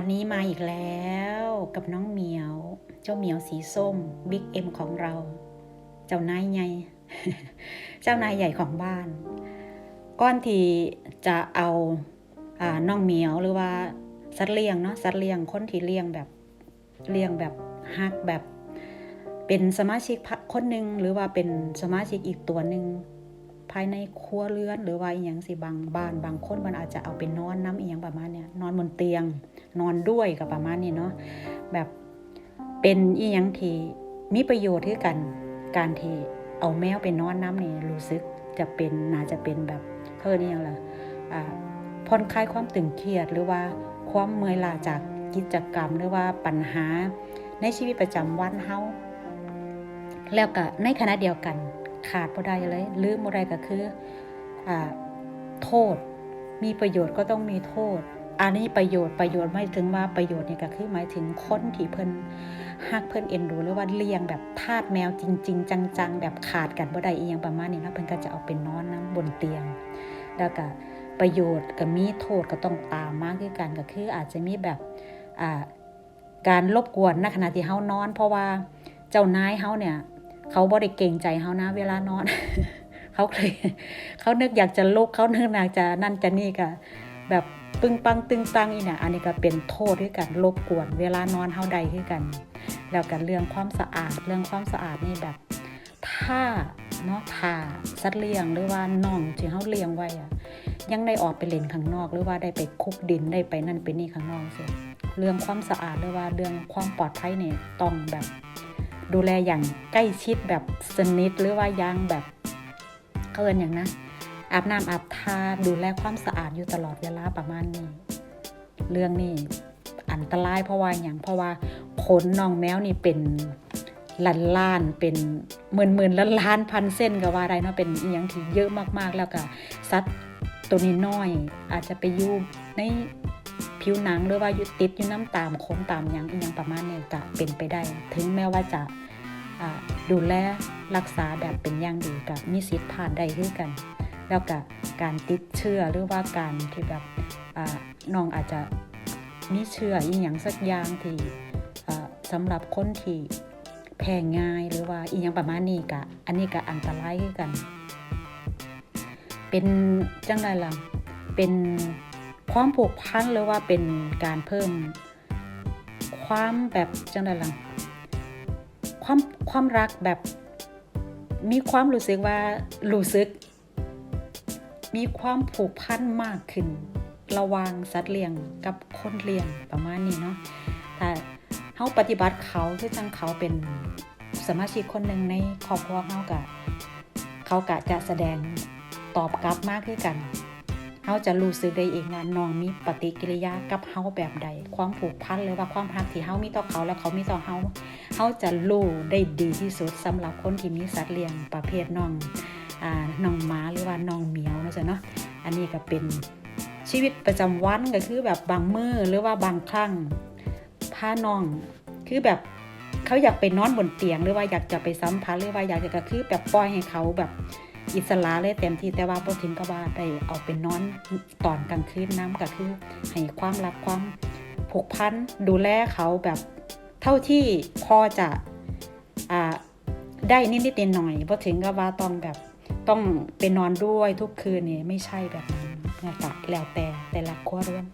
วันนี้มาอีกแล้วกับน้องเหมียว เจ้าเหมียวสีส้มบิ๊กเอ็มของเรา เจ้านายใหญ่เจ้านายใหญ่ของบ้าน ก้อนที่จะเอาอ่าน้องเหมียวหรือว่าสัตว์เลี้ยงเนาะสัตว์เลี้ยงคนที่เลี้ยงแบบเลี้ยงแบบฮักแบบ เป็นสมาชิกพะคนหนึ่งหรือว่าเป็นสมาชิกอีกตัวหนึ่ง ภายในครัวเรือน หรือว่าอหย่างสิบางบ้านบางคนมันอาจจะเอาไปนอนน้ำอีหยังประมาณเนี้ยนอนบนเตียง นอนด้วยกับประมาณนี้เนาะแบบเป็นอีหยังที่มีประโยชน์ที่กันการที่เอาแมวไปนอนน้ำนี่รู้สึกจะเป็นน่าจะเป็นแบบเพิ่นนี่ยังล่ะอ่าผ่อนคลายความตึงเครียดหรือว่าความเมื่อยล้าจากกิจกรรมหรือว่าปัญหาในชีวิตประจำวันเฮาแล้วก็ในขณะเดียวกัน ขาดบ่ได้เลยลืมบ่ไดก็คืออโทษ มีประโยชน์ก็ต้องมีโทษ อันนี้ประโยชน์ประโยชน์ไม่ถึงว่าประโยชน์นี่ก็คือหมายถึงคนที่เพิ่นฮักเพิ่นเอ็นดูหรือว่าเลี้ยงแบบทาสแมวจริง ๆ จัง ๆ แบบขาดกันบ่ได้อีหยังประมาณนี้นะเพิ่นก็จะเอาไปนอนน้บนเตียง แล้วก็ประโยชน์ก็มีโทษก็ต้องตามมากคือกันก็คืออาจจะมีแบบอ่าการรบกวนในขณะที่เฮานอน เพราะว่าเจ้านายเฮาเนี่ย เขาบ่ได้เกรงใจเฮานะ เวลานอน เขาเคยเขานึกอยากจะลุกเขานึกอยากจะนั่นจะนี่ก็แบบปึ้งปังตึงตังอีเนี่ยอันนี้ก็เป็นโทษด้วยกันรบกวน เวลานอนเฮาใดคือกัน แล้วกันเรื่องความสะอาดเรื่องความสะอาดนี่แบบถ้าเนาะถ้าสัตว์เลี้ยงหรือว่าน้องที่เฮาเลี้ยงไว้อะยังได้ออกไปเล่นข้างนอก หรือว่าได้ไปคุกดินได้ไปนั่นไปนี่ข้างนอกเสียเรื่องความสะอาดหรือว่าเรื่องความปลอดภัยเนี่ยต้องแบบ ดูแลอย่างใกล้ชิดแบบสนิทหรือว่ายังแบบเกินอย่างนะอาบน้ำอาบทาดูแลความสะอาดอยู่ตลอดเวลาประมาณนี้ เรื่องนี้อันตรายเพราะว่าอย่างเพราะว่าขนน้องแมวนี่เป็นล้านล้านเป็นหมื่นหมื่นล้านล้านพันเส้นก็ว่าได้เนาะเป็นอย่างที่เยอะมากๆแล้วก็ซัดตัวนี้น้อย อาจจะไปยู่ใน ผิวหนังหรือว่ายู่ติดอยู่น้ำตามขนตามย่างอหย่างประมาณนี้ก็เป็นไปได้ ถึงแม้ว่าจะดูแลรักษาแบบเป็นอย่างดีกับมีสิทธิ์ผ่านได้ด้วยกัน แล้วก็การติดเชื้อหรือว่าการที่แบบน้องอาจจะมีเชื้ออีหยังสักอย่างที่อ่าสำหรับคนที่แพ้ง่ายหรือว่าอีหยังประมาณนี้กะอันนี้ก็อันตรายคือกัน เป็นจังไรล่ะเป็น ความผูกพันหรือว่าเป็นการเพิ่ม ความแบบจังไรล่ะความความรักแบบมีความรู้สึกว่ารู้สึก มีความผูกพันมากขึ้น ระว่างสัตว์เลี้ยงกับคนเลี้ยงประมาณนี้เนาะแต่เฮาปฏิบัติเขาคือจังเขาเป็นสมาชิกคนหนึ่งในครอบครัวเฮากะเขากะจะแสดงตอบกลับมากขึ้นกัน เฮาจะรู้สึกได้เองว่าน้องมีปฏิกิริยากับเฮาแบบใด ความผูกพันหรือว่าความรักที่เฮามีต่อเขาแล้วเขามีต่อเฮาเขาจะรู้ได้ดีที่สุดสำหรับคนที่มีสัตว์เลี้ยงประเภทน้องอ่าน้องหมาหรือว่าน้องเหมียวนะจ๊ะเนาะอันนี้ก็เป็นชีวิตประจำวันก็คือแบบบางมือหรือว่าบางครั้งพาน้องคือแบบเขาอยากไปนอนบนเตียงหรือว่าอยากจะไปสัมผัสหรือว่าอยากจะก็คือแบบปล่อยให้เขาแบบ อิสระเลยเต็มที่แต่ว่าพอถึงก็ว่าได้เอาไปนอนตอนกลางคืนน้ำก็คือให้ความรักความผูกพันดูแลเขาแบบเท่าที่พอจะอ่าได้นิดๆหน่อยๆพอถึงกับว่าต้องแบบต้องไปนอนด้วยทุกคืนเนี่ยไม่ใช่แบบนั้นนะคะแล้วแต่แต่ละครัวเรือน